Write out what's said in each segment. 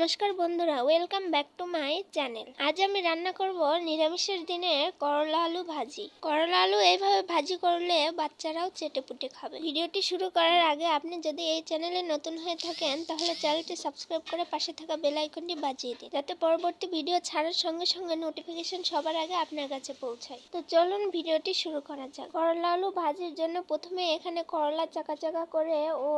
নমস্কার বন্ধুরা welcome back to my channel আজ আমি রান্না করব নিরামিষের দিনে করলা আলু ভাজি। করলা আলু এইভাবে ভাজি করলে বাচ্চারাও চেটে পুটে খাবে। ভিডিওটি শুরু করার আগে আপনি যদি এই চ্যানেলে নতুন হয়ে থাকেন, তাহলে চ্যানেলটি সাবস্ক্রাইব করে পাশে থাকা বেল আইকনটি বাজিয়ে দিন। যাতে পরবর্তী ভিডিও ছাড়ার সঙ্গে সঙ্গে নোটিফিকেশন সবার আগে আপনার কাছে পৌঁছায়। তো চলুন ভিডিওটি শুরু করা যাক। করলা আলু ভাজির জন্য প্রথমে এখানে করলা চাকা চাকা করে ও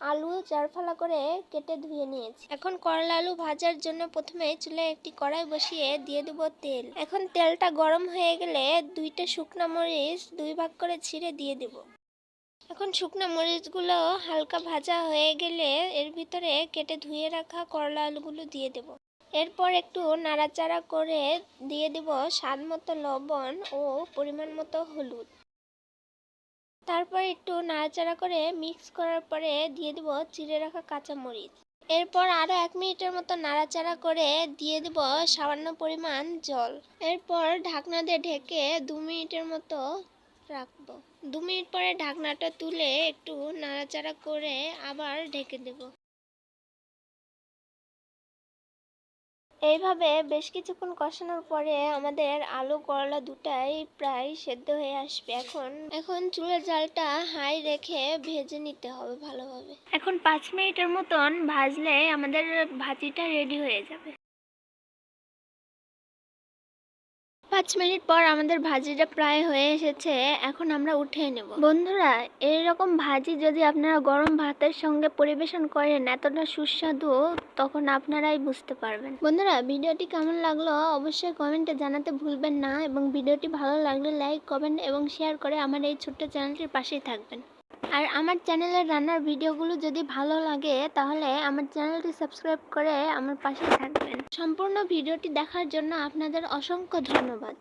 আলু চারফালা করে কেটে ধুয়ে নিয়েছি। এখন করলা আলু ভাজার জন্য প্রথমে চুলে একটি কড়াই বসিয়ে দিয়ে দেবো তেল। এখন তেলটা গরম হয়ে গেলে দুইটা শুকনো মরিচ দুই ভাগ করে ছিঁড়ে দিয়ে দেব। এখন শুকনো মরিচগুলো হালকা ভাজা হয়ে গেলে এর ভিতরে কেটে ধুয়ে রাখা করলা আলুগুলো দিয়ে দেব। এরপর একটু নাড়াচাড়া করে দিয়ে দেব স্বাদ মতো লবণ ও পরিমাণ মতো হলুদ। তারপর একটু নাড়াচাড়া করে মিক্স করার পরে দিয়ে দেব চিড়ে রাখা কাঁচামরিচ। এরপর আরও এক মিনিটের মতো নাড়াচাড়া করে দিয়ে দেব সামান্য পরিমাণ জল। এরপর ঢাকনা দিয়ে ঢেকে দু মিনিটের মতো রাখব। দু মিনিট পরে ঢাকনাটা তুলে একটু নাড়াচাড়া করে আবার ঢেকে দেব। এইভাবে বেশ কিছুক্ষণ কষানোর পরে আমাদের আলু, করলা দুটাই প্রায় সেদ্ধ হয়ে আসবে। এখন এখন চুলের জালটা হাই রেখে ভেজে নিতে হবে ভালোভাবে। এখন পাঁচ মিনিটের মতন ভাজলে আমাদের ভাজিটা রেডি হয়ে যাবে। পাঁচ মিনিট পর আমাদের ভাজিটা প্রায় হয়ে এসেছে, এখন আমরা উঠিয়ে নেব। বন্ধুরা এরকম ভাজি যদি আপনারা গরম ভাতের সঙ্গে পরিবেশন করেন এতটা সুস্বাদু, তখন আপনারাই বুঝতে পারবেন। বন্ধুরা, ভিডিওটি কেমন লাগল অবশ্যই কমেন্টে জানাতে ভুলবেন না এবং ভিডিওটি ভালো লাগলে লাইক, কমেন্ট এবং শেয়ার করে আমার এই ছোট্ট চ্যানেলটির পাশেই থাকবেন। আর আমার চ্যানেলের রান্নার ভিডিওগুলো যদি ভালো লাগে, তাহলে আমার চ্যানেলটি সাবস্ক্রাইব করে আমার পাশে থাকবেন। সম্পূর্ণ ভিডিওটি দেখার জন্য আপনাদের অসংখ্য ধন্যবাদ।